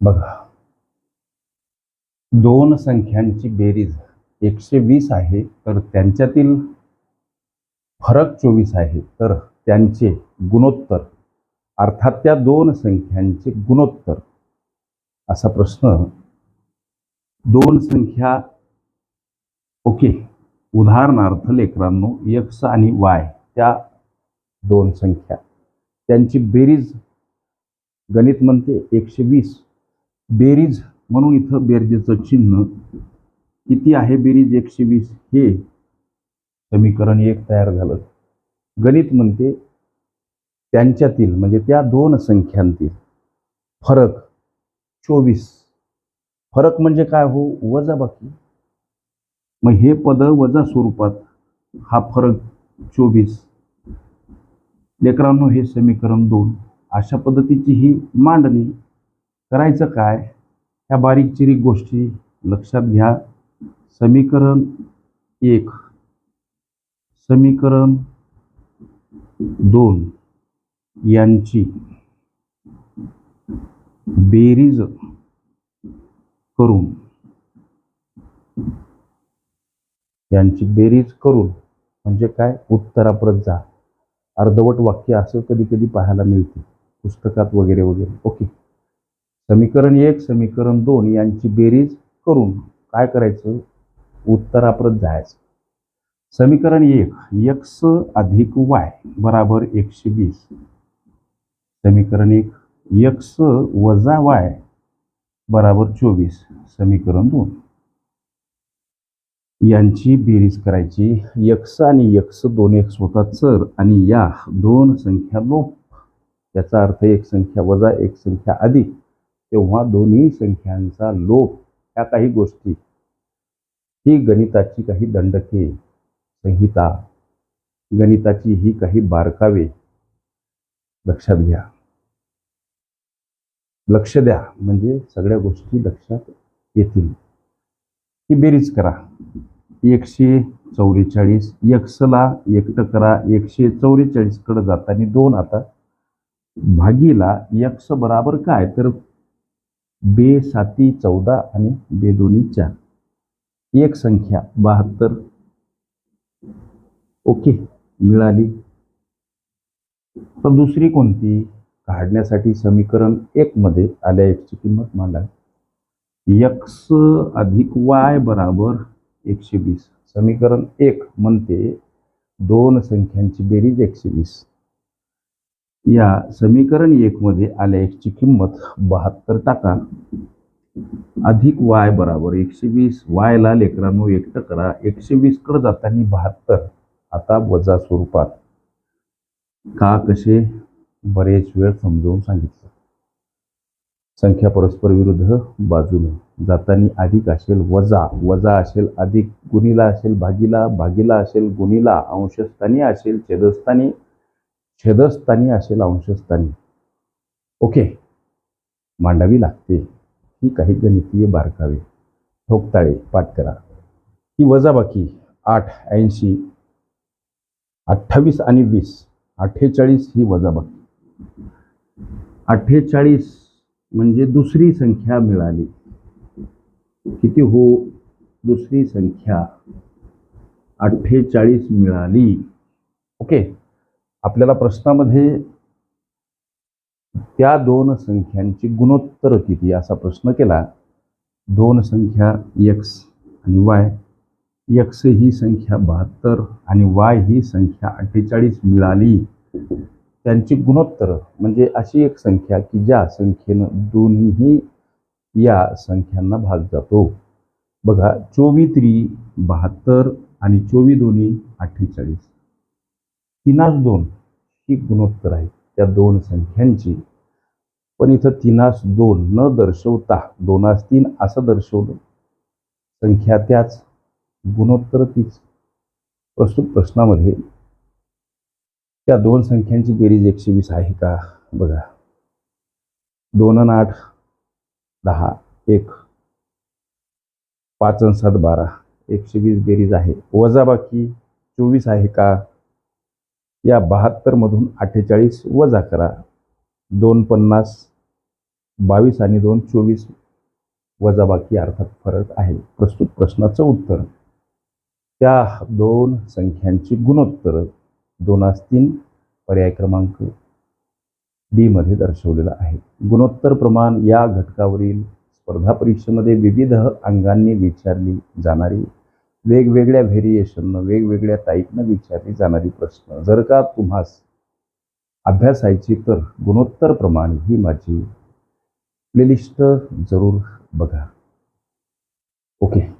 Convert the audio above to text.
बघा. दोन संख्यांची बेरीज. एकशे वीस आहे तर त्यांच्यातील फरक चोवीस आहे तर त्यांचे गुणोत्तर. अर्थात त्या दोन संख्यांचे गुणोत्तर. असा प्रश्न. दोन संख्या. ओके. उदाहरणार्थ लेकरांनो एक्स आणि वाय त्या दोन संख्या. त्यांची बेरीज गणित म्हणते एकशे वीस. बेरीज म्हणून इथं बेरजेचं चिन्ह किती आहे? बेरीज एकशे वीस. हे समीकरण एक तयार झालं. गणित म्हणते त्यांच्यातील म्हणजे त्या दोन संख्यांतील फरक चोवीस. फरक म्हणजे काय हो? वजा बाकी. मग हे पद वजा स्वरूपात हा फरक चोवीस. लेकरांनो हे समीकरण दोन. अशा पद्धतीची ही मांडणी करायचं काय? ह्या बारीक चिरीक गोष्टी लक्षात घ्या. समीकरण एक. समीकरण दोन. यांची बेरीज करून यांची बेरीज करून म्हणजे काय? उत्तराप्रत जा. अर्धवट वाक्य असं कधी कधी पाहायला मिळते. पुस्तकात वगैरे वगैरे. ओके. समीकरण एक समीकरण दोन यांची बेरीज करून काय करायचं? उत्तराप्रत जायचं. समीकरण एक एक्स अधिक वाय बराबर एकशे वीस. समीकरण एक एक्स वजा वाय बराबर चोवीस. समीकरण दोन. यांची बेरीज करायची. यक्स आणि यक्स दोन एक्स होतात चर आणि या दोन संख्या लोप. याचा अर्थ एक संख्या वजा एक संख्या अधिक. तेव्हा दोन्ही संख्यांचा लोप ह्या काही गोष्टी. ही गणिताची काही दंडके संहिता गणिताची ही काही बारकावे. लक्षात घ्या. लक्ष द्या म्हणजे सगळ्या गोष्टी लक्षात येतील. ही बेरीज करा. एकशे चौवेचाळीस एक्सला एकटं करा एकशे चौवेचाळीसकडे जाताना दोन आता. भागीला यक्ष बराबर काय? तर बे साती चौदा आणि बे दोन्ही चार. एक संख्या बहात्तर. ओके मिळाली. तर दुसरी कोणती? काढण्यासाठी समीकरण एक मध्ये आल्या एकची किंमत मांडा. यक्स अधिक वाय बराबर एकशे वीस. समीकरण एक म्हणते दोन संख्यांची बेरीज एकशे वीस. या समीकरण एक मध्ये आल्या एक्सची किंमत बहात्तर टाका. अधिक वाय बराबर एकशे वीस वायला लेकरांनो एकटं करा एकशे वीसकडे जाताना बहात्तर. आता वजा स्वरूपात. का कसे? बरेच वेळ समजावून सांगितलं. संख्या परस्पर विरुद्ध बाजूने. जाताना अधिक असेल वजा. वजा असेल अधिक. गुणीला असेल भागीला. भागीला असेल गुणीला. अंशस्थानी असेल छेदस्थानी. छेदस्थानी असेल अंशस्थानी ओके. मांडावी लागते. ही काही गणितीय बारकावे. ठोकताळे पाठ करा. ही वजाबाकी आठ ऐंशी अठ्ठावीस आणि वीस. अठ्ठेचाळीस ही वजाबाकी. अठ्ठेचाळीस म्हणजे दुसरी संख्या मिळाली. किती हो? दुसरी संख्या अठ्ठेचाळीस मिळाली. ओके. आपल्याला प्रश्नामध्ये त्या दोन संख्यांची गुणोत्तर किती असा प्रश्न केला दोन संख्या एक्स आणि वाय एक्स ही संख्या बहात्तर आणि वाय ही संख्या अठ्ठेचाळीस मिळाली. त्यांची गुणोत्तर म्हणजे अशी एक संख्या की ज्या संख्येनं दोन्ही या संख्यांना भाग जातो. बघा चोवीस त्री बहात्तर आणि चोवीस दोन्ही अठ्ठेचाळीस. तिनाच दोन. ही गुणोत्तर आहे. त्या दोन संख्यांची. पण इथं तिनास दोन न दर्शवता दोनास तीन असं दर्शवलं. संख्या त्याच गुणोत्तर तीच. प्रस्तुत प्रश्नामध्ये त्या दोन संख्यांची बेरीज एकशे वीस आहे का? बघा. दोन आठ दहा एक. पाच सात बारा. एकशे वीस बेरीज आहे. वजाबाकी चोवीस आहे का? या बहात्तरमधून अठ्ठेचाळीस वजा करा. दोन पन्नास बावीस आणि दोन चोवीस वजाबाकी अर्थात फरक आहे. प्रस्तुत प्रश्नाचं उत्तर. त्या दोन संख्यांची गुणोत्तर दोन असतील पर्याय क्रमांक डीमध्ये दर्शवलेला दर्शवलेलं आहे. गुणोत्तर प्रमाण या घटकावरील स्पर्धा परीक्षेमध्ये विविध अंगांनी विचारली जाणारी वेगवेगळ्या व्हेरिएशननं वेगवेगळ्या टाईपनं विचारली जाणारी प्रश्न. जर का तुम्हास अभ्यासायची तर गुणोत्तर प्रमाण ही माझी प्लेलिस्ट जरूर बघा. ओके